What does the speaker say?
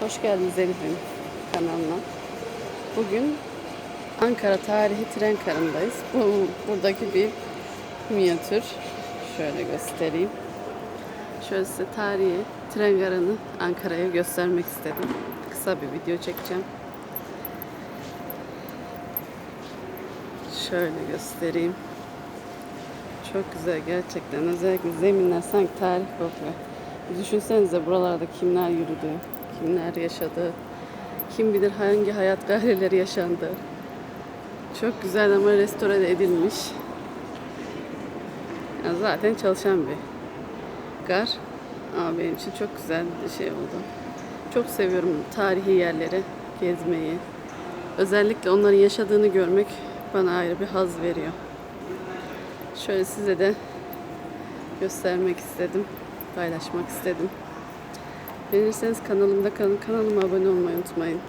Hoş geldiniz Elif'in kanalına. Bugün Ankara Tarihi Tren Karı'ndayız. Bu buradaki bir minyatür. Şöyle göstereyim. Şöyle size tarihi tren garını Ankara'ya göstermek istedim. Kısa bir video çekeceğim. Şöyle göstereyim. Çok güzel gerçekten. Özellikle zeminler sanki tarih kokuyor. Düşünsenize buralarda kimler yürüdü, kimler yaşadı, kim bilir hangi hayat gayreleri yaşandı. Çok güzel ama restore edilmiş. Ya zaten çalışan bir gar. Ama benim için çok güzel bir şey oldu. Çok seviyorum tarihi yerleri gezmeyi. Özellikle onların yaşadığını görmek bana ayrı bir haz veriyor. Şöyle size de göstermek istedim. Paylaşmak istedim. Beğenirseniz kanalımda kalın. Kanalıma abone olmayı unutmayın.